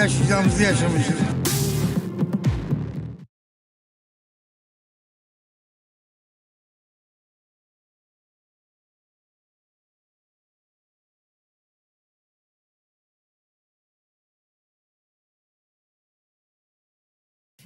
yaşayacağımızı yaşamışız.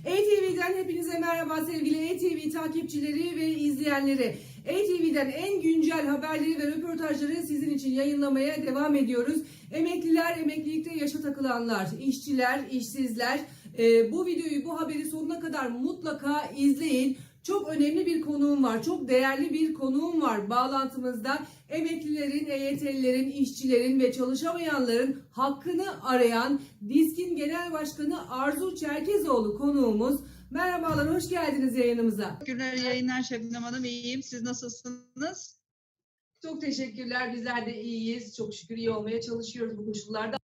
ETV'den hepinize merhaba sevgili ETV takipçileri ve izleyenleri. ETV'den en güncel haberleri ve röportajları sizin için yayınlamaya devam ediyoruz. Emekliler, emeklilikte yaşa takılanlar, işçiler, işsizler. e, bu videoyu, bu haberi sonuna kadar mutlaka izleyin. Çok önemli bir konuğum var. Çok değerli bir konuğum var bağlantımızda. Emeklilerin, EYT'lilerin, işçilerin ve çalışamayanların hakkını arayan DİSK'in Genel Başkanı Arzu Çerkezoğlu konuğumuz. Merhabalar, hoş geldiniz yayınımıza. Teşekkürler yayınlar Şebnem Hanım. İyiyim. Siz nasılsınız? Çok teşekkürler. Bizler de iyiyiz. Çok şükür iyi olmaya çalışıyoruz bu koşullarda.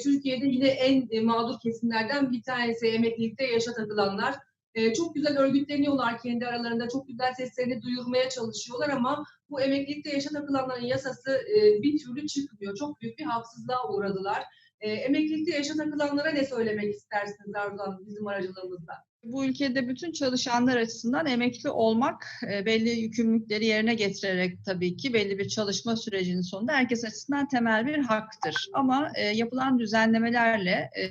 Türkiye'de yine en e, mağdur kesimlerden bir tanesi emeklilikte yaşa takılanlar. Ee, Çok güzel örgütleniyorlar kendi aralarında. Çok güzel seslerini duyurmaya çalışıyorlar ama bu emeklilikte yaşa takılanların yasası e, bir türlü çıkmıyor. Çok büyük bir haksızlığa uğradılar. Ee, Emeklilikte yaşa takılanlara ne söylemek istersiniz Arzu bizim aracılığımızda? Bu ülkede bütün çalışanlar açısından emekli olmak e, belli yükümlülükleri yerine getirerek tabii ki belli bir çalışma sürecinin sonunda herkes açısından temel bir haktır. Ama e, yapılan düzenlemelerle e,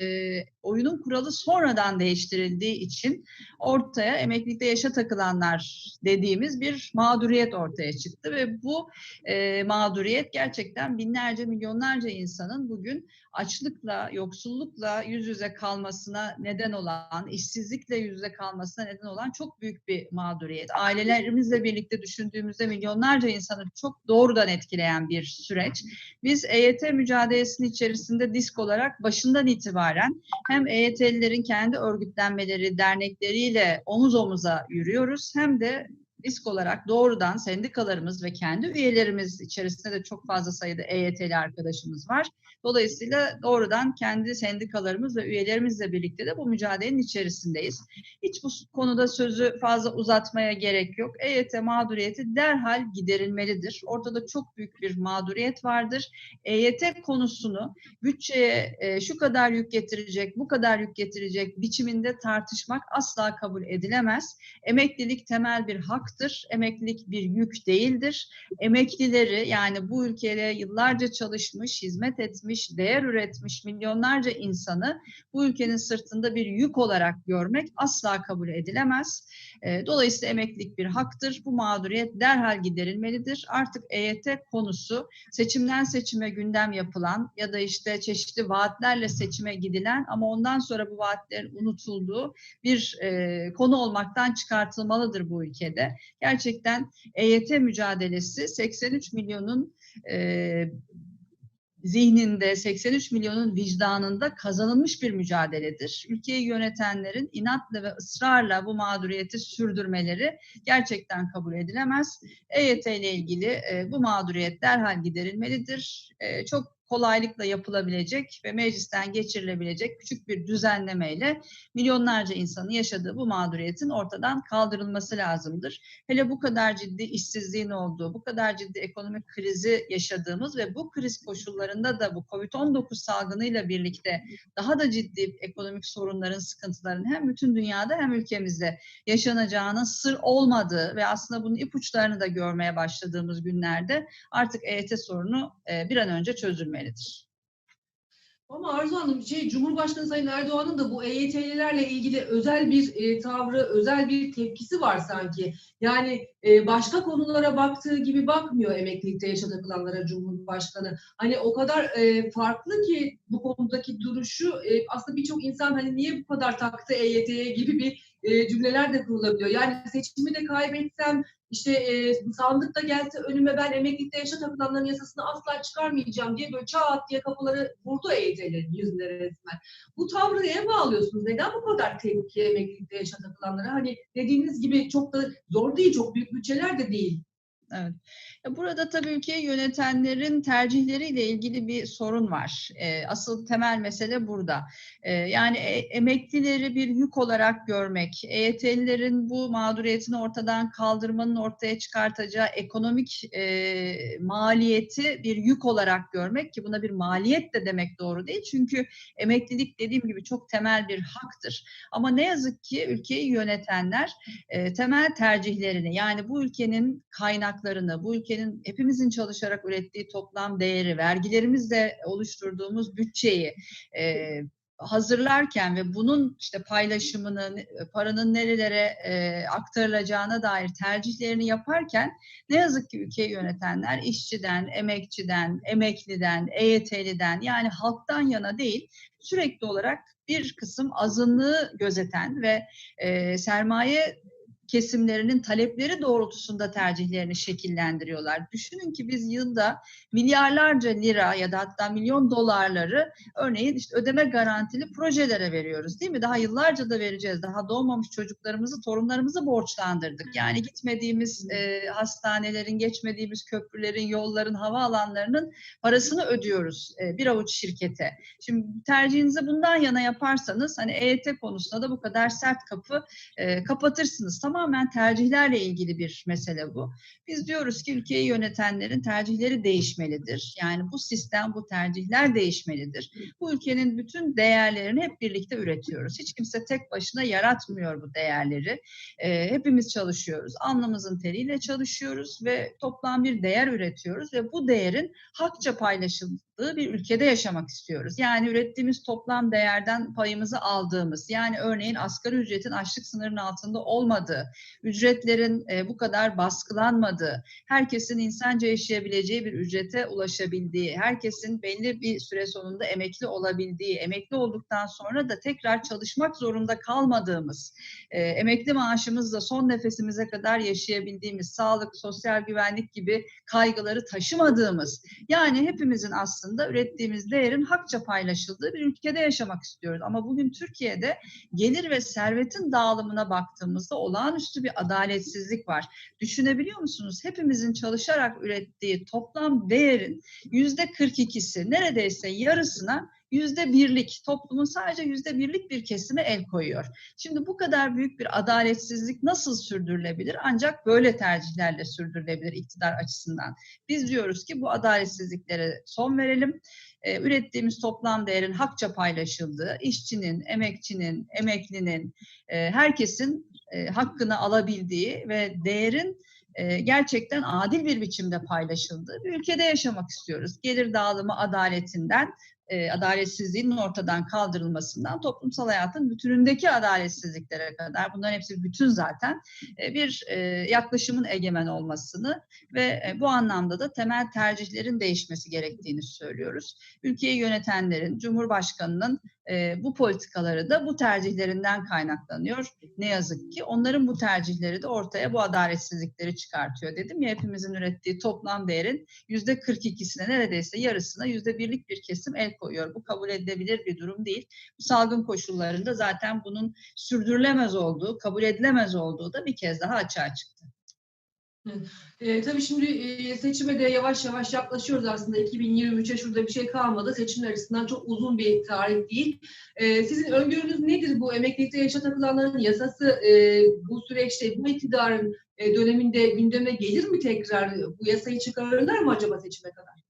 oyunun kuralı sonradan değiştirildiği için ortaya emeklilikte yaşa takılanlar dediğimiz bir mağduriyet ortaya çıktı ve bu e, mağduriyet gerçekten binlerce milyonlarca insanın bugün açlıkla, yoksullukla yüz yüze kalmasına neden olan, işsizlikle yüz yüze kalmasına neden olan çok büyük bir mağduriyet. Ailelerimizle birlikte düşündüğümüzde milyonlarca insanı çok doğrudan etkileyen bir süreç. Biz EYT mücadelesinin içerisinde disk olarak başından itibaren hem EYT'lilerin kendi örgütlenmeleri, dernekleriyle omuz omuza yürüyoruz hem de disk olarak doğrudan sendikalarımız ve kendi üyelerimiz içerisinde de çok fazla sayıda EYT'li arkadaşımız var. Dolayısıyla doğrudan kendi sendikalarımız ve üyelerimizle birlikte de bu mücadelenin içerisindeyiz. Hiç bu konuda sözü fazla uzatmaya gerek yok. EYT mağduriyeti derhal giderilmelidir. Ortada çok büyük bir mağduriyet vardır. EYT konusunu bütçeye e, şu kadar yük getirecek, bu kadar yük getirecek biçiminde tartışmak asla kabul edilemez. Emeklilik temel bir haktır. Emeklilik bir yük değildir. Emeklileri yani bu ülkeye yıllarca çalışmış, hizmet etmiş, değer üretmiş milyonlarca insanı bu ülkenin sırtında bir yük olarak görmek asla kabul edilemez. E, Dolayısıyla emeklilik bir haktır. Bu mağduriyet derhal giderilmelidir. Artık EYT konusu seçimden seçime gündem yapılan ya da işte çeşitli vaatlerle seçime gidilen ama ondan sonra bu vaatlerin unutulduğu bir e, konu olmaktan çıkartılmalıdır bu ülkede. Gerçekten EYT mücadelesi 83 milyonun e, zihninde 83 milyonun vicdanında kazanılmış bir mücadeledir. Ülkeyi yönetenlerin inatla ve ısrarla bu mağduriyeti sürdürmeleri gerçekten kabul edilemez. EYT ile ilgili e, bu mağduriyet derhal giderilmelidir. E, çok kolaylıkla yapılabilecek ve meclisten geçirilebilecek küçük bir düzenlemeyle milyonlarca insanın yaşadığı bu mağduriyetin ortadan kaldırılması lazımdır. Hele bu kadar ciddi işsizliğin olduğu, bu kadar ciddi ekonomik krizi yaşadığımız ve bu kriz koşullarında da bu COVID-19 salgınıyla birlikte daha da ciddi ekonomik sorunların, sıkıntıların hem bütün dünyada hem ülkemizde yaşanacağının sır olmadığı ve aslında bunun ipuçlarını da görmeye başladığımız günlerde artık EYT sorunu e, bir an önce çözülmelidir. Ama Arzu Hanım, şey, Cumhurbaşkanı Sayın Erdoğan'ın da bu EYT'lilerle ilgili özel bir e, tavrı, özel bir tepkisi var sanki. Yani e, başka konulara baktığı gibi bakmıyor emeklilikte yaşa takılanlara Cumhurbaşkanı. Hani o kadar e, farklı ki bu konudaki duruşu e, aslında birçok insan hani niye bu kadar taktı EYT'ye gibi bir e, cümleler de kurulabiliyor. Yani seçimi de kaybetsem işte e, sandık da gelse önüme ben emeklilikte yaşa takılanların yasasını asla çıkarmayacağım diye böyle çat diye kapıları vurdu EYT'lerin yüzüne resmen. Bu tavrı neye bağlıyorsunuz? Neden bu kadar tepki emeklilikte yaşa takılanlara? Hani dediğiniz gibi çok da zor değil, çok büyük bütçeler de değil. Evet. Ya Burada tabii ülkeyi yönetenlerin tercihleriyle ilgili bir sorun var. Ee, asıl temel mesele burada. Ee, yani e- emeklileri bir yük olarak görmek, EYT'lilerin bu mağduriyetini ortadan kaldırmanın ortaya çıkartacağı ekonomik e, maliyeti bir yük olarak görmek ki buna bir maliyet de demek doğru değil. Çünkü emeklilik dediğim gibi çok temel bir haktır. Ama ne yazık ki ülkeyi yönetenler e, temel tercihlerini yani bu ülkenin kaynaklarını, bu ülkenin hepimizin çalışarak ürettiği toplam değeri, vergilerimizle oluşturduğumuz bütçeyi e, hazırlarken ve bunun işte paylaşımını, paranın nerelere e, aktarılacağına dair tercihlerini yaparken ne yazık ki ülkeyi yönetenler işçiden, emekçiden, emekliden, EYT'liden yani halktan yana değil sürekli olarak bir kısım azınlığı gözeten ve e, sermaye kesimlerinin talepleri doğrultusunda tercihlerini şekillendiriyorlar. Düşünün ki biz yılda milyarlarca lira ya da hatta milyon dolarları örneğin işte ödeme garantili projelere veriyoruz değil mi? Daha yıllarca da vereceğiz. Daha doğmamış çocuklarımızı, torunlarımızı borçlandırdık. Yani gitmediğimiz e, hastanelerin, geçmediğimiz köprülerin, yolların, havaalanlarının parasını ödüyoruz e, bir avuç şirkete. Şimdi tercihinizi bundan yana yaparsanız hani EYT konusunda da bu kadar sert kapı e, kapatırsınız. Tamamen tercihlerle ilgili bir mesele bu. Biz diyoruz ki ülkeyi yönetenlerin tercihleri değişmelidir. Yani bu sistem, bu tercihler değişmelidir. Bu ülkenin bütün değerlerini hep birlikte üretiyoruz. Hiç kimse tek başına yaratmıyor bu değerleri. E, hepimiz çalışıyoruz. Alnımızın teriyle çalışıyoruz ve toplam bir değer üretiyoruz ve bu değerin hakça paylaşıldığı bir ülkede yaşamak istiyoruz. Yani ürettiğimiz toplam değerden payımızı aldığımız, yani örneğin asgari ücretin açlık sınırının altında olmadığı, ücretlerin e, bu kadar baskılanmadığı, herkesin insanca yaşayabileceği bir ücrete ulaşabildiği, herkesin belli bir süre sonunda emekli olabildiği, emekli olduktan sonra da tekrar çalışmak zorunda kalmadığımız, e, emekli maaşımızla son nefesimize kadar yaşayabildiğimiz, sağlık, sosyal güvenlik gibi kaygıları taşımadığımız, yani hepimizin aslında ürettiğimiz değerin hakça paylaşıldığı bir ülkede yaşamak istiyoruz. Ama bugün Türkiye'de gelir ve servetin dağılımına baktığımızda olağanüstü bir adaletsizlik var. Düşünebiliyor musunuz? Hepimizin çalışarak ürettiği toplam değerin yüzde 42'si neredeyse yarısına yüzde birlik, toplumun sadece yüzde birlik bir kesime el koyuyor. Şimdi bu kadar büyük bir adaletsizlik nasıl sürdürülebilir? Ancak böyle tercihlerle sürdürülebilir iktidar açısından. Biz diyoruz ki bu adaletsizliklere son verelim. Ee, ürettiğimiz toplam değerin hakça paylaşıldığı, işçinin, emekçinin, emeklinin, e, herkesin e, hakkını alabildiği ve değerin e, gerçekten adil bir biçimde paylaşıldığı bir ülkede yaşamak istiyoruz. Gelir dağılımı adaletinden e, adaletsizliğin ortadan kaldırılmasından toplumsal hayatın bütünündeki adaletsizliklere kadar bunların hepsi bütün zaten e, bir e, yaklaşımın egemen olmasını ve bu anlamda da temel tercihlerin değişmesi gerektiğini söylüyoruz. Ülkeyi yönetenlerin, Cumhurbaşkanı'nın bu politikaları da bu tercihlerinden kaynaklanıyor. Ne yazık ki onların bu tercihleri de ortaya bu adaletsizlikleri çıkartıyor. Dedim ya hepimizin ürettiği toplam değerin yüzde 42'sine neredeyse yarısına yüzde birlik bir kesim el koyuyor. Bu kabul edilebilir bir durum değil. Bu salgın koşullarında zaten bunun sürdürülemez olduğu, kabul edilemez olduğu da bir kez daha açığa çıktı. E, tabii şimdi e, seçime de yavaş yavaş yaklaşıyoruz aslında. 2023'e şurada bir şey kalmadı. Seçimler açısından çok uzun bir tarih değil. E, sizin öngörünüz nedir bu emeklilikte yaşa takılanların yasası e, bu süreçte bu iktidarın e, döneminde gündeme gelir mi tekrar? Bu yasayı çıkarırlar mı acaba seçime kadar?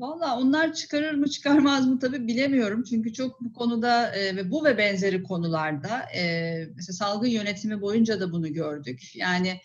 Valla onlar çıkarır mı çıkarmaz mı tabii bilemiyorum. Çünkü çok bu konuda e, ve bu ve benzeri konularda e, mesela salgın yönetimi boyunca da bunu gördük. Yani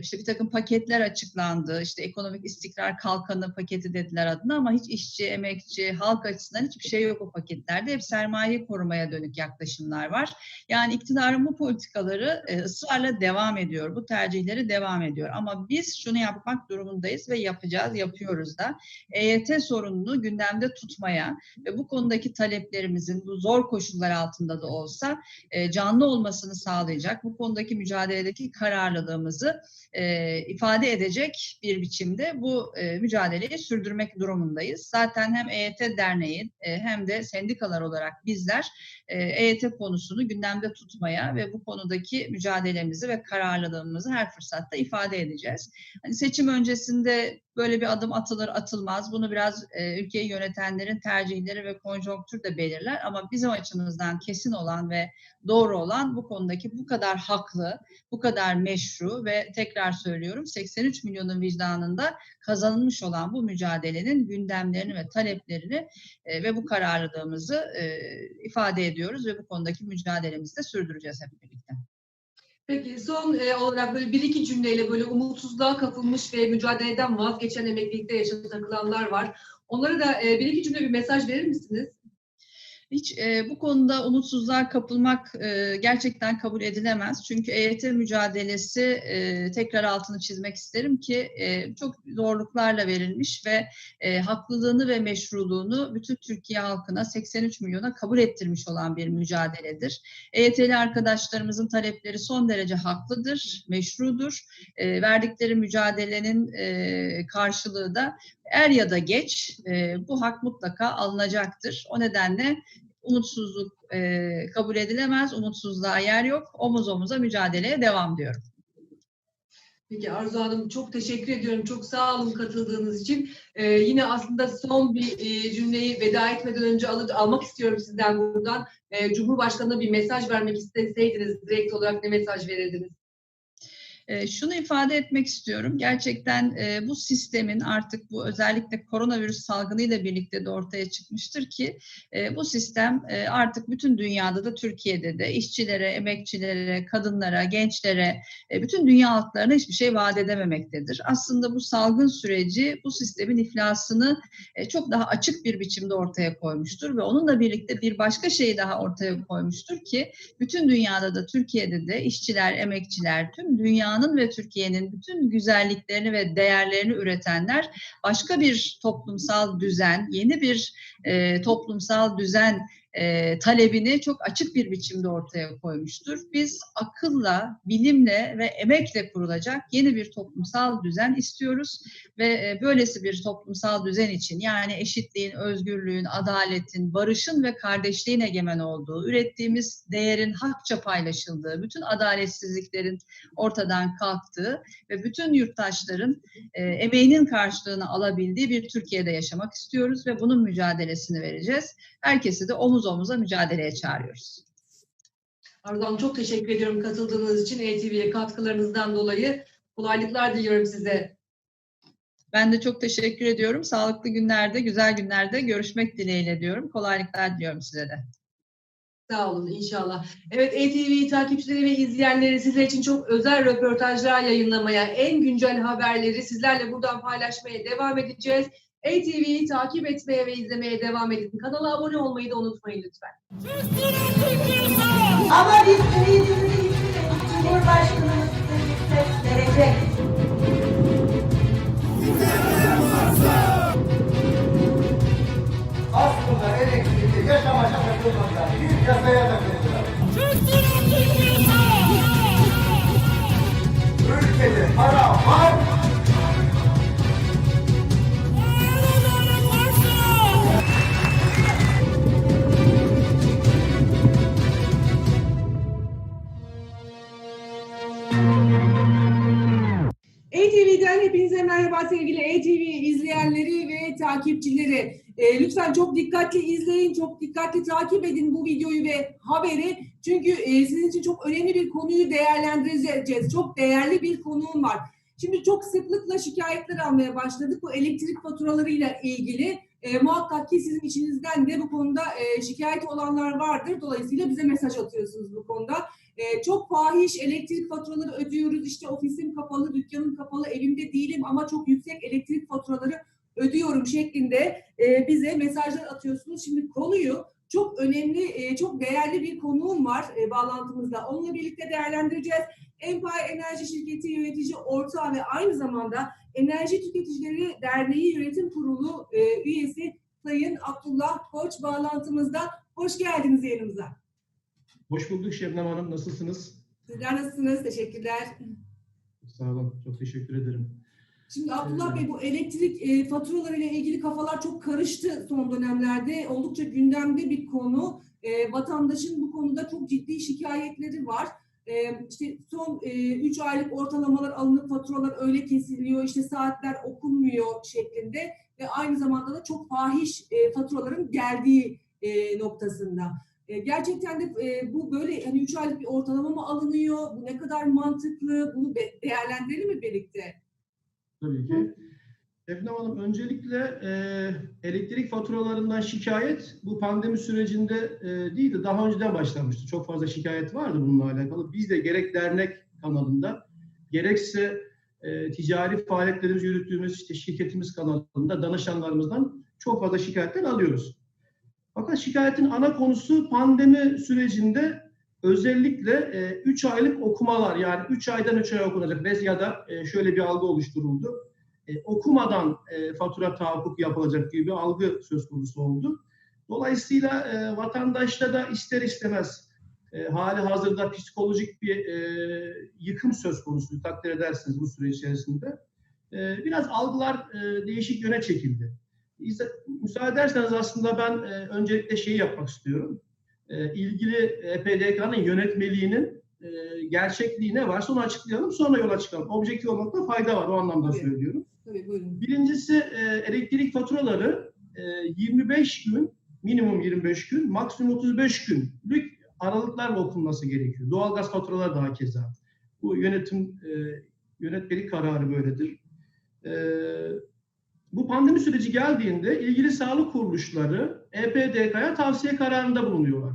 işte bir takım paketler açıklandı. İşte ekonomik istikrar kalkanı paketi dediler adına ama hiç işçi, emekçi, halk açısından hiçbir şey yok o paketlerde. Hep sermaye korumaya dönük yaklaşımlar var. Yani iktidarın bu politikaları e, ısrarla devam ediyor. Bu tercihleri devam ediyor. Ama biz şunu yapmak durumundayız ve yapacağız, yapıyoruz da. EYT sorununu gündemde tutmaya ve bu konudaki taleplerimizin bu zor koşullar altında da olsa canlı olmasını sağlayacak, bu konudaki mücadeledeki kararlılığımızı e, ifade edecek bir biçimde bu e, mücadeleyi sürdürmek durumundayız. Zaten hem EYT Derneği e, hem de sendikalar olarak bizler e, EYT konusunu gündemde tutmaya ve bu konudaki mücadelemizi ve kararlılığımızı her fırsatta ifade edeceğiz. Hani seçim öncesinde böyle bir adım atılır atılmaz. Bunu biraz e, ülkeyi yönetenlerin tercihleri ve konjonktür de belirler. Ama bizim açımızdan kesin olan ve doğru olan bu konudaki bu kadar haklı, bu kadar meşru ve tekrar söylüyorum 83 milyonun vicdanında kazanılmış olan bu mücadelenin gündemlerini ve taleplerini e, ve bu kararlılığımızı e, ifade ediyoruz ve bu konudaki mücadelemizi de sürdüreceğiz hep birlikte. Peki son e, olarak böyle bir iki cümleyle böyle umutsuzluğa kapılmış ve mücadeleden vazgeçen emeklilikte yaşa takılanlar var. Onlara da e, bir iki cümle bir mesaj verir misiniz? Hiç e, bu konuda umutsuzluğa kapılmak e, gerçekten kabul edilemez. Çünkü EYT mücadelesi e, tekrar altını çizmek isterim ki e, çok zorluklarla verilmiş ve e, haklılığını ve meşruluğunu bütün Türkiye halkına 83 milyona kabul ettirmiş olan bir mücadeledir. EYT'li arkadaşlarımızın talepleri son derece haklıdır, meşrudur. E, verdikleri mücadelenin e, karşılığı da er ya da geç e, bu hak mutlaka alınacaktır. O nedenle umutsuzluk e, kabul edilemez, umutsuzluğa yer yok. Omuz omuza mücadeleye devam diyorum. Peki Arzu Hanım çok teşekkür ediyorum. Çok sağ olun katıldığınız için. Ee, yine aslında son bir e, cümleyi veda etmeden önce al almak istiyorum sizden buradan. Ee, Cumhurbaşkanı'na bir mesaj vermek isteseydiniz direkt olarak ne mesaj verirdiniz? E, şunu ifade etmek istiyorum. Gerçekten e, bu sistemin artık bu özellikle koronavirüs salgınıyla birlikte de ortaya çıkmıştır ki e, bu sistem e, artık bütün dünyada da Türkiye'de de işçilere, emekçilere, kadınlara, gençlere, e, bütün dünya halklarına hiçbir şey vaat edememektedir. Aslında bu salgın süreci bu sistemin iflasını e, çok daha açık bir biçimde ortaya koymuştur ve onunla birlikte bir başka şeyi daha ortaya koymuştur ki bütün dünyada da Türkiye'de de işçiler, emekçiler, tüm dünyanın ve Türkiye'nin bütün güzelliklerini ve değerlerini üretenler başka bir toplumsal düzen, yeni bir e, toplumsal düzen e, talebini çok açık bir biçimde ortaya koymuştur. Biz akılla, bilimle ve emekle kurulacak yeni bir toplumsal düzen istiyoruz ve e, böylesi bir toplumsal düzen için yani eşitliğin, özgürlüğün, adaletin, barışın ve kardeşliğin egemen olduğu, ürettiğimiz değerin hakça paylaşıldığı, bütün adaletsizliklerin ortadan kalktığı ve bütün yurttaşların e, emeğinin karşılığını alabildiği bir Türkiye'de yaşamak istiyoruz ve bunun mücadelesini vereceğiz. Herkesi de omuz omuza mücadeleye çağırıyoruz. Arzu Hanım çok teşekkür ediyorum katıldığınız için ETV'ye katkılarınızdan dolayı. Kolaylıklar diliyorum size. Ben de çok teşekkür ediyorum. Sağlıklı günlerde, güzel günlerde görüşmek dileğiyle diyorum. Kolaylıklar diliyorum size de. Sağ olun inşallah. Evet ETV takipçileri ve izleyenleri sizler için çok özel röportajlar yayınlamaya, en güncel haberleri sizlerle buradan paylaşmaya devam edeceğiz. ATV'yi takip etmeye ve izlemeye devam edin. Kanala abone olmayı da unutmayın lütfen. Ama biz ümidimizi yitirmedik. Cumhurbaşkanımız bize verecek. aslında elektrikli yaşamaca takılmadılar. Büyük yasaya takıldılar. Ülkede para var, ATV'den hepinize merhaba sevgili ATV izleyenleri ve takipçileri. Ee, lütfen çok dikkatli izleyin, çok dikkatli takip edin bu videoyu ve haberi. Çünkü e, sizin için çok önemli bir konuyu değerlendireceğiz. Çok değerli bir konuğum var. Şimdi çok sıklıkla şikayetler almaya başladık bu elektrik faturalarıyla ilgili. E, muhakkak ki sizin içinizden de bu konuda e, şikayet olanlar vardır. Dolayısıyla bize mesaj atıyorsunuz bu konuda. E, çok fahiş elektrik faturaları ödüyoruz. İşte ofisim kapalı, dükkanım kapalı, evimde değilim ama çok yüksek elektrik faturaları ödüyorum şeklinde e, bize mesajlar atıyorsunuz. Şimdi konuyu çok önemli, e, çok değerli bir konuğum var e, bağlantımızda. Onunla birlikte değerlendireceğiz. Empire Enerji Şirketi yönetici ortağı ve aynı zamanda Enerji Tüketicileri Derneği Yönetim Kurulu e, üyesi Sayın Abdullah Koç bağlantımızda. Hoş geldiniz yayınımıza. Hoş bulduk Şebnem Hanım. Nasılsınız? Sizler nasılsınız? Teşekkürler. Sağ olun. Çok teşekkür ederim. Şimdi Abdullah Bey bu elektrik e, faturaları ile ilgili kafalar çok karıştı son dönemlerde. Oldukça gündemde bir konu. E, vatandaşın bu konuda çok ciddi şikayetleri var. E, işte son 3 aylık ortalamalar alınıp faturalar öyle kesiliyor, işte saatler okunmuyor şeklinde ve aynı zamanda da çok fahiş e, faturaların geldiği e, noktasında. E, gerçekten de e, bu böyle hani 3 aylık bir ortalama mı alınıyor? Bu ne kadar mantıklı? Bunu be- değerlendirelim mi birlikte? Tabii ki. Şebnem Hanım öncelikle e, elektrik faturalarından şikayet bu pandemi sürecinde e, değildi. Daha önceden başlamıştı. Çok fazla şikayet vardı bununla alakalı. Biz de gerek dernek kanalında gerekse e, ticari faaliyetlerimizi yürüttüğümüz işte şirketimiz kanalında danışanlarımızdan çok fazla şikayetler alıyoruz. Fakat şikayetin ana konusu pandemi sürecinde özellikle 3 aylık okumalar yani 3 aydan 3 ay okunacak Ve ya da e, şöyle bir algı oluşturuldu. E, okumadan e, fatura tahakkuk yapılacak gibi bir algı söz konusu oldu. Dolayısıyla e, vatandaşta da ister istemez e, hali hazırda psikolojik bir e, yıkım söz konusu takdir edersiniz bu süre içerisinde. E, biraz algılar e, değişik yöne çekildi. Müsaade ederseniz aslında ben e, öncelikle şeyi yapmak istiyorum. E, ilgili EPDK'nın yönetmeliğinin e, gerçekliği ne varsa onu açıklayalım sonra yola çıkalım. Objektif olmakta fayda var o anlamda Tabii. söylüyorum. Tabii buyurun. Birincisi e, elektrik faturaları e, 25 gün, minimum 25 gün, maksimum 35 günlük aralıklarla okunması gerekiyor. Doğalgaz faturaları daha keza. Bu yönetim e, yönetmelik kararı böyledir. E, bu pandemi süreci geldiğinde ilgili sağlık kuruluşları EPDK'ya tavsiye kararında bulunuyorlar.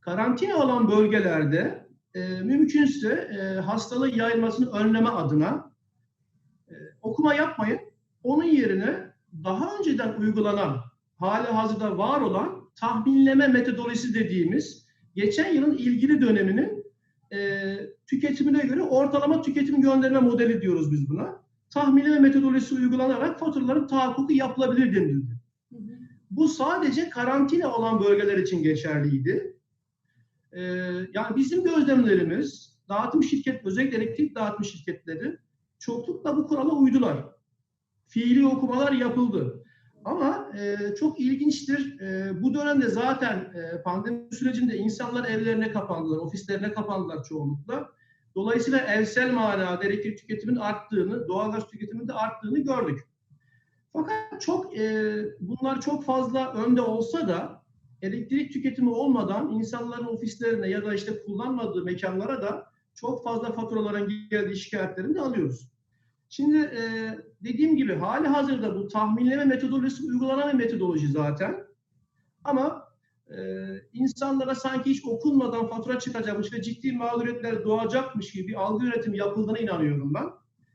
Karantina olan bölgelerde e, mümkünse e, hastalığın yayılmasını önleme adına e, okuma yapmayın. Onun yerine daha önceden uygulanan, hali hazırda var olan tahminleme metodolojisi dediğimiz geçen yılın ilgili döneminin e, tüketimine göre ortalama tüketim gönderme modeli diyoruz biz buna. Tahminleme metodolojisi uygulanarak faturaların tahakkuku yapılabilir denildi. Hı hı. Bu sadece karantina olan bölgeler için geçerliydi. Ee, yani bizim gözlemlerimiz, dağıtım şirket, özellikle elektrik dağıtım şirketleri çoklukla bu kurala uydular. Fiili okumalar yapıldı. Ama e, çok ilginçtir. E, bu dönemde zaten e, pandemi sürecinde insanlar evlerine kapandılar, ofislerine kapandılar çoğunlukla. Dolayısıyla evsel manada elektrik tüketiminin arttığını, doğalgaz tüketiminin de arttığını gördük. Fakat çok e, bunlar çok fazla önde olsa da elektrik tüketimi olmadan insanların ofislerine ya da işte kullanmadığı mekanlara da çok fazla faturaların geldiği şikayetlerini de alıyoruz. Şimdi e, dediğim gibi hali hazırda bu tahminleme metodolojisi uygulanan bir metodoloji zaten. Ama e, insanlara sanki hiç okunmadan fatura çıkacakmış ve ciddi mağduriyetler doğacakmış gibi bir algı yönetimi yapıldığına inanıyorum ben.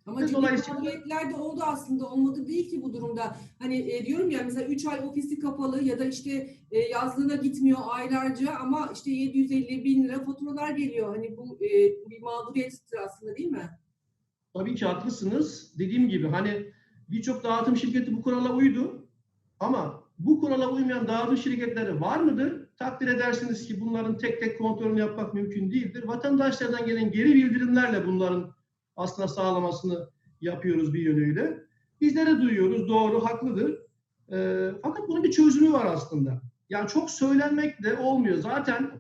Ama ciddi dolayısıyla- mağduriyetler de oldu aslında. Olmadı değil ki bu durumda. Hani e, diyorum ya mesela 3 ay ofisi kapalı ya da işte e, yazlığına gitmiyor aylarca ama işte 750 bin lira faturalar geliyor. Hani bu e, bir mağduriyettir aslında değil mi? Tabii ki haklısınız. Dediğim gibi hani birçok dağıtım şirketi bu kurala uydu. Ama bu kurala uymayan dağıtım şirketleri var mıdır? Takdir edersiniz ki bunların tek tek kontrolünü yapmak mümkün değildir. Vatandaşlardan gelen geri bildirimlerle bunların aslında sağlamasını yapıyoruz bir yönüyle. Bizlere duyuyoruz, doğru, haklıdır. Ee, fakat bunun bir çözümü var aslında. Yani çok söylenmekle olmuyor. Zaten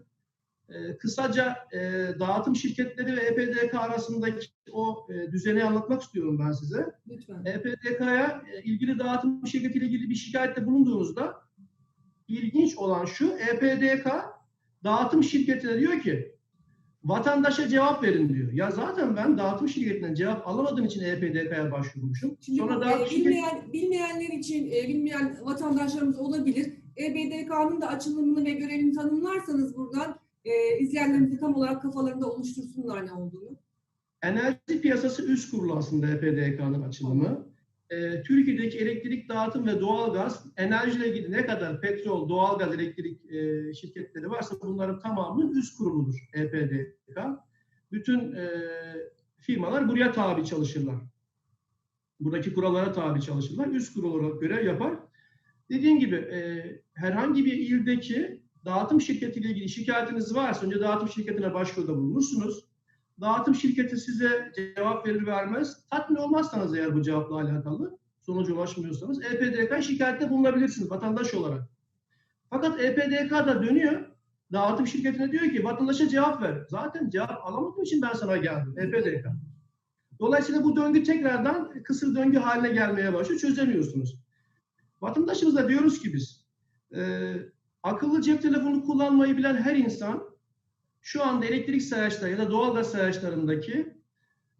e, kısaca e, dağıtım şirketleri ve EPDK arasındaki o e, düzeni anlatmak istiyorum ben size. Lütfen. EPDK'ya e, ilgili dağıtım şirketiyle ilgili bir şikayette bulunduğunuzda ilginç olan şu EPDK dağıtım şirketine diyor ki vatandaşa cevap verin diyor. Ya zaten ben dağıtım şirketinden cevap alamadığım için EPDK'ya başvurmuşum. Şimdi Sonra bu, dağıtım e, bilmeyen, bilmeyenler için, e, bilmeyen vatandaşlarımız olabilir. E EBDK'nın da açılımını ve görevini tanımlarsanız buradan e, izleyenlerimiz de tam olarak kafalarında oluştursunlar ne olduğunu. Enerji Piyasası Üst Kurulu aslında EPDK'nın açılımı. Ee, Türkiye'deki elektrik dağıtım ve doğalgaz, enerjiyle ilgili ne kadar petrol, doğalgaz, elektrik e, şirketleri varsa bunların tamamının üst kuruludur EPDK. Bütün e, firmalar buraya tabi çalışırlar. Buradaki kurallara tabi çalışırlar. Üst kurul olarak görev yapar. Dediğim gibi e, herhangi bir ildeki dağıtım şirketiyle ilgili şikayetiniz varsa önce dağıtım şirketine başvuruda bulunursunuz. Dağıtım şirketi size cevap verir vermez. Tatmin olmazsanız eğer bu cevapla alakalı sonuca ulaşmıyorsanız EPDK şikayette bulunabilirsiniz vatandaş olarak. Fakat EPDK da dönüyor dağıtım şirketine diyor ki vatandaşa cevap ver. Zaten cevap alamadığım için ben sana geldim. EPDK. Dolayısıyla bu döngü tekrardan kısır döngü haline gelmeye başlıyor. Çözemiyorsunuz. Vatandaşımıza diyoruz ki biz e, akıllı cep telefonu kullanmayı bilen her insan şu anda elektrik sayaçları ya da doğalgaz sayaçlarındaki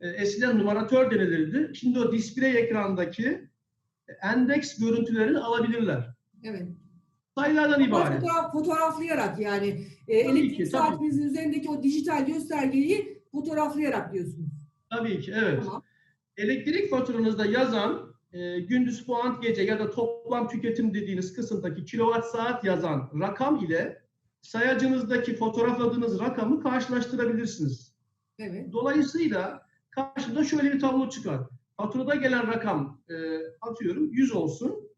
e, eskiden numaratör denilirdi. Şimdi o display ekrandaki endeks görüntülerini alabilirler. Evet. Sayılardan ibaret. Fotoğraf, fotoğraflayarak yani e, elektrik ki, saatinizin üzerindeki o dijital göstergeyi fotoğraflayarak diyorsunuz. Tabii ki evet. Tamam. Elektrik faturanızda yazan e, gündüz puan gece ya da toplam tüketim dediğiniz kısımdaki kilowatt saat yazan rakam ile sayacınızdaki fotoğrafladığınız rakamı karşılaştırabilirsiniz. Evet. Dolayısıyla karşımda şöyle bir tablo çıkar. Faturada gelen rakam e, atıyorum 100 olsun.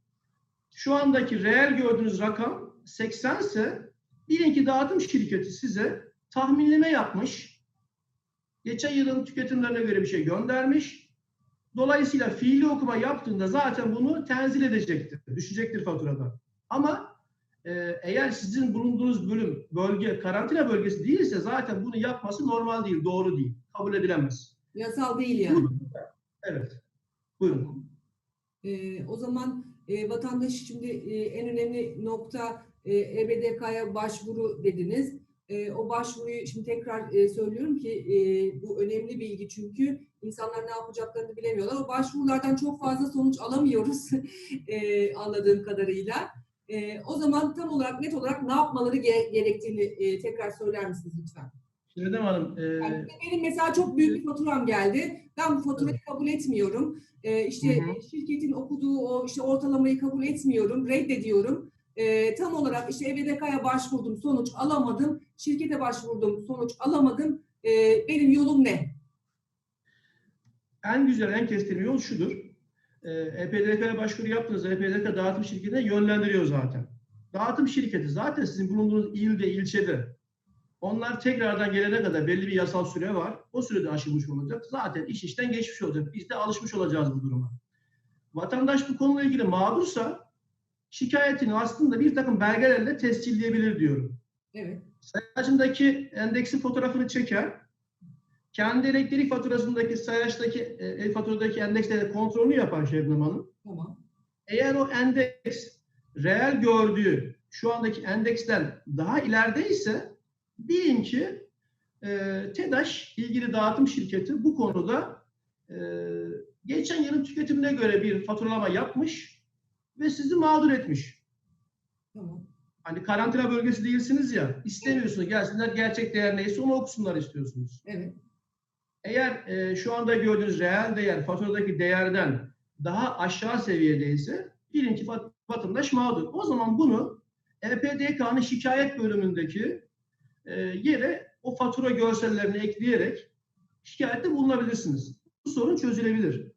Şu andaki reel gördüğünüz rakam 80 ise bilin ki dağıtım şirketi size tahminleme yapmış. Geçen yılın tüketimlerine göre bir şey göndermiş. Dolayısıyla fiili okuma yaptığında zaten bunu tenzil edecektir. Düşecektir faturada. Ama e, eğer sizin bulunduğunuz bölüm, bölge, karantina bölgesi değilse zaten bunu yapması normal değil, doğru değil. Kabul edilemez. Yasal değil yani. Evet. Buyurun. Ee, o zaman e, vatandaş şimdi e, en önemli nokta e, EBDK'ya başvuru dediniz. E, o başvuruyu şimdi tekrar e, söylüyorum ki e, bu önemli bilgi çünkü insanlar ne yapacaklarını bilemiyorlar. O başvurulardan çok fazla sonuç alamıyoruz e, anladığım kadarıyla. E, o zaman tam olarak net olarak ne yapmaları ge- gerektiğini e, tekrar söyler misiniz lütfen? Şerdem Hanım, e, Yani benim mesela çok büyük bir faturam geldi. Ben bu faturayı kabul etmiyorum. Ee, işte Hı hı. şirketin okuduğu o işte ortalamayı kabul etmiyorum, reddediyorum. Ee, tam olarak işte EBDK'ya başvurdum, sonuç alamadım. Şirkete başvurdum, sonuç alamadım. Ee, benim yolum ne? en güzel, en kestirme yol şudur. E, EPDK'ya başvuru yaptığınızda EPDK dağıtım şirketine yönlendiriyor zaten. Dağıtım şirketi zaten sizin bulunduğunuz ilde, ilçede. Onlar tekrardan gelene kadar belli bir yasal süre var. O sürede aşılmış olacak. Zaten iş işten geçmiş olacak. Biz de alışmış olacağız bu duruma. Vatandaş bu konuyla ilgili mağdursa şikayetini aslında bir takım belgelerle tescilleyebilir diyorum. Evet, sayacındaki endeksin fotoğrafını çeker. Kendi elektrik faturasındaki sayaçtaki e, e-faturadaki endeksleri kontrolünü yapar Şebnem Hanım. tamam. Eğer o endeks reel gördüğü şu andaki endeksten daha ilerideyse bilin ki e, TEDAŞ ilgili dağıtım şirketi bu konuda e, geçen yılın tüketimine göre bir faturalama yapmış ve sizi mağdur etmiş. Hani karantina bölgesi değilsiniz ya, istemiyorsunuz. Gelsinler gerçek değer neyse onu okusunlar istiyorsunuz. Evet, Eğer e, şu anda gördüğünüz reel değer faturadaki değerden daha aşağı seviyedeyse bilin ki vat- vatandaş mağdur. O zaman bunu EPDK'nın şikayet bölümündeki e, yere o fatura görsellerini ekleyerek şikayette bulunabilirsiniz. Bu sorun çözülebilir.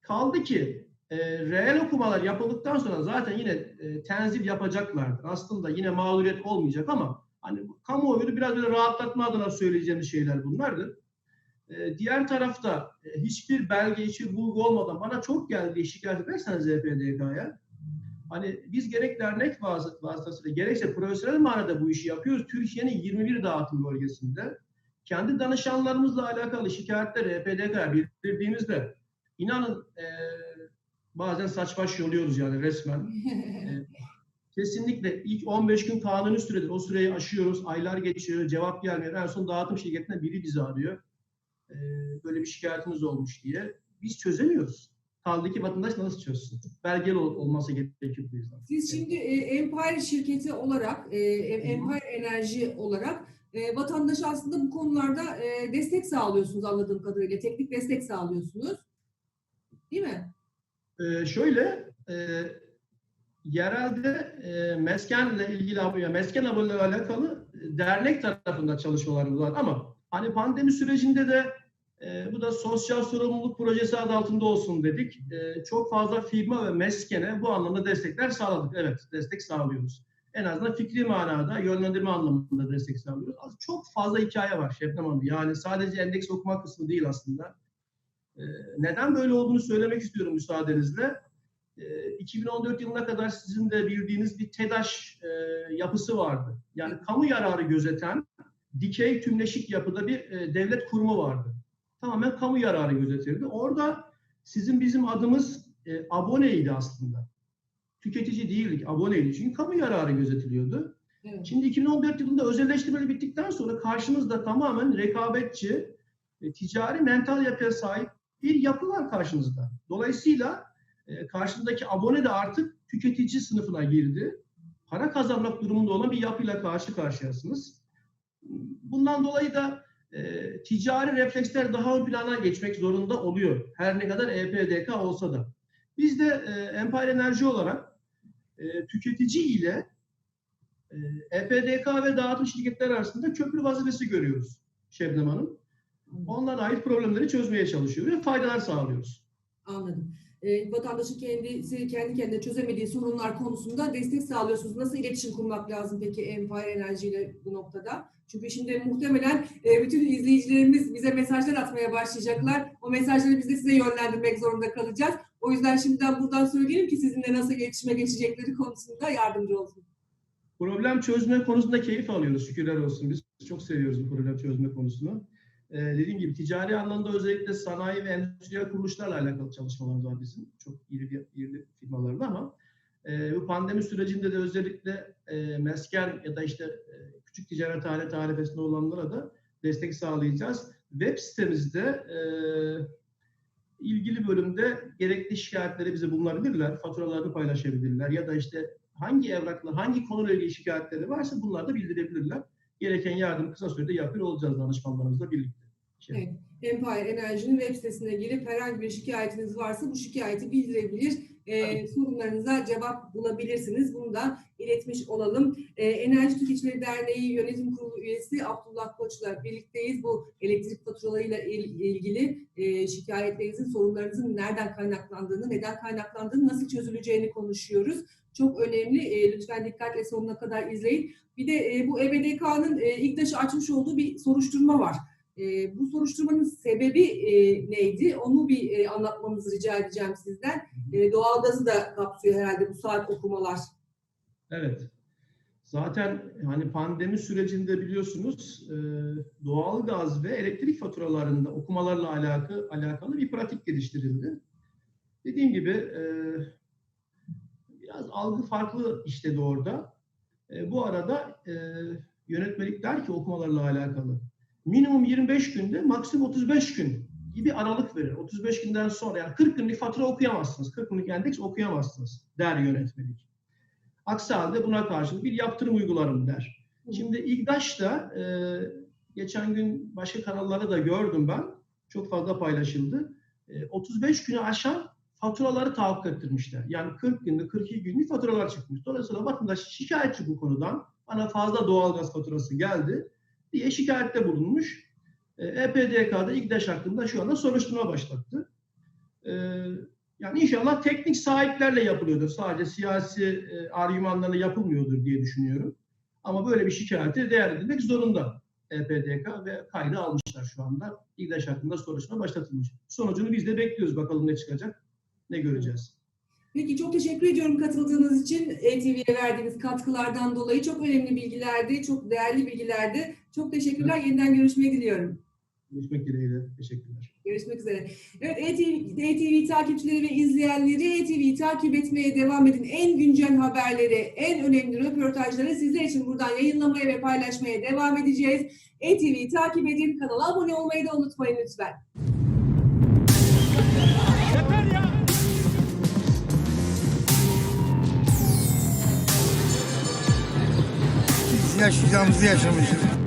Kaldı ki e, reel okumalar yapıldıktan sonra zaten yine e, tenzil yapacaklardır. Aslında yine mağduriyet olmayacak ama hani kamuoyunu biraz böyle rahatlatma adına söyleyeceğimiz şeyler bunlardır. E, diğer tarafta e, hiçbir belge, hiçbir bulgu olmadan bana çok geldiği şikayet ederseniz EPDK'ya hani biz gerek dernek vasıt- vasıtasıyla gerekse profesyonel manada bu işi yapıyoruz. Türkiye'nin 21 dağıtım bölgesinde kendi danışanlarımızla alakalı şikayetleri EPDK'ya bildirdiğimizde inanın e, bazen saç baş yoluyoruz yani resmen. E, kesinlikle ilk 15 gün kanuni süredir. O süreyi aşıyoruz. Aylar geçiyor. Cevap gelmiyor. En son dağıtım şirketinden biri bizi arıyor. E, böyle bir şikayetimiz olmuş diye. Biz çözemiyoruz. Kaldı ki vatandaş nasıl çözsün? Belgeli ol- olması gerekiyor bu yüzden. Siz şimdi e, Empire şirketi olarak, e, Empire Enerji olarak e, vatandaşa aslında bu konularda e, destek sağlıyorsunuz anladığım kadarıyla. Teknik destek sağlıyorsunuz. Değil mi? Ee, şöyle, e, yerelde e, meskenle ilgili, ya mesken abonelerle alakalı dernek tarafından çalışmalarımız var. Ama hani pandemi sürecinde de E, bu da sosyal sorumluluk projesi adı altında olsun dedik. E, çok fazla firma ve meskene bu anlamda destekler sağladık. Evet, destek sağlıyoruz. En azından fikri manada, yönlendirme anlamında destek sağlıyoruz. Çok fazla hikaye var Şebnem Hanım. Yani sadece endeks okuma kısmı değil aslında. E, neden böyle olduğunu söylemek istiyorum müsaadenizle. E, 2014 yılına kadar sizin de bildiğiniz bir TEDAŞ e, yapısı vardı. Yani kamu yararı gözeten dikey tümleşik yapıda bir e, devlet kurumu vardı. Tamamen kamu yararı gözetirdi. Orada sizin bizim adımız e, aboneydi aslında. Tüketici değildik, aboneydi. Çünkü kamu yararı gözetiliyordu. Evet. Şimdi 2014 yılında özelleştirmeli bittikten sonra karşınızda tamamen rekabetçi, ticari mental yapıya sahip bir yapı var karşınızda. Dolayısıyla e, karşınızdaki abone de artık tüketici sınıfına girdi. Para kazanmak durumunda olan bir yapıyla karşı karşıyasınız. Bundan dolayı da e, ticari refleksler daha ön plana geçmek zorunda oluyor. Her ne kadar EPDK olsa da. Biz de e, Empire Enerji olarak e, tüketici ile e, EPDK ve dağıtım şirketler arasında köprü vazifesi görüyoruz Şebnem Hanım. Onlara ait problemleri çözmeye çalışıyoruz ve faydalar sağlıyoruz. Anladım. E, vatandaşın kendisi kendi kendine çözemediği sorunlar konusunda destek sağlıyorsunuz. Nasıl iletişim kurmak lazım peki Empire Enerji ile bu noktada? Çünkü şimdi muhtemelen e, bütün izleyicilerimiz bize mesajlar atmaya başlayacaklar. O mesajları biz de size yönlendirmek zorunda kalacağız. O yüzden şimdiden buradan söyleyelim ki sizinle nasıl iletişime geçecekleri konusunda yardımcı olsun. Problem çözme konusunda keyif alıyoruz şükürler olsun. Biz çok seviyoruz bu problem çözme konusunu. Ee, dediğim gibi ticari anlamda özellikle sanayi ve endüstriyel kuruluşlarla alakalı çalışmalarımız var bizim. Çok iri, iri firmalarla ama e, bu pandemi sürecinde de özellikle e, mesken ya da işte e, küçük ticaret hane tarifesinde olanlara da destek sağlayacağız. Web sitemizde e, ilgili bölümde gerekli şikayetleri bize bulunabilirler, faturalarını paylaşabilirler ya da işte hangi evrakla, hangi konuyla ilgili şikayetleri varsa bunları da bildirebilirler. Gereken yardım kısa sürede yapıyor olacağız danışmanlarımızla birlikte. Şey, Evet. Empire Enerji'nin web sitesine girip herhangi bir şikayetiniz varsa bu şikayeti bildirebilir. Ee, sorunlarınıza cevap bulabilirsiniz. Bunu da iletmiş olalım. Ee, Enerji Tüketicileri Derneği Yönetim Kurulu üyesi Abdullah Koç'la birlikteyiz. Bu elektrik faturalarıyla il- ilgili e, şikayetlerinizin, sorunlarınızın nereden kaynaklandığını, neden kaynaklandığını, nasıl çözüleceğini konuşuyoruz. Çok önemli. E, lütfen dikkatle sonuna kadar izleyin. Bir de e, bu EBDK'nın e, İGDAŞ'ı açmış olduğu bir soruşturma var. E, bu soruşturmanın sebebi e, neydi? Onu bir e, anlatmanızı rica edeceğim sizden. E, doğalgazı da kapsıyor herhalde bu saat okumalar. Evet. Zaten hani pandemi sürecinde biliyorsunuz e, doğal gaz ve elektrik faturalarında okumalarla alakalı, alakalı bir pratik geliştirildi. Dediğim gibi e, biraz algı farklı işledi orada. E, bu arada e, yönetmelik der ki okumalarla alakalı minimum 25 günde maksimum 35 gün gibi aralık verir. 35 günden sonra yani 40 günlük fatura okuyamazsınız. 40 günlük endeks okuyamazsınız der yönetmelik. Aksi halde buna karşılık bir yaptırım uygularım der. Şimdi İGDAŞ da e, geçen gün başka kanallarda da gördüm ben. Çok fazla paylaşıldı. E, 35 günü aşan faturaları tahakkuk ettirmişler. Yani 40 günlük, 42 günlük faturalar çıkmış. Dolayısıyla vatandaş şikayetçi bu konudan. Bana fazla doğalgaz faturası geldi diye şikayette bulunmuş. E, EPDK'da İGDAŞ hakkında şu anda soruşturma başlattı. E, yani inşallah teknik sahiplerle yapılıyordur. Sadece siyasi e, argümanlarla yapılmıyordur diye düşünüyorum. Ama böyle bir şikayeti değerlendirmek zorunda EPDK ve kaydı almışlar şu anda. İGDAŞ hakkında soruşturma başlatılmış. Sonucunu biz de bekliyoruz. Bakalım ne çıkacak, ne göreceğiz. Peki çok teşekkür ediyorum katıldığınız için. ETV'ye verdiğiniz katkılardan dolayı çok önemli bilgilerdi, çok değerli bilgilerdi. Çok teşekkürler. Yeniden görüşmeyi diliyorum. Görüşmek dileğiyle. Teşekkürler. Görüşmek üzere. Evet ETV, ETV takipçileri ve izleyenleri ETV'yi takip etmeye devam edin. En güncel haberleri, en önemli röportajları sizler için buradan yayınlamaya ve paylaşmaya devam edeceğiz. ETV'yi takip edin, kanala abone olmayı da unutmayın lütfen. Biz yaşayacağımızı yaşamışız.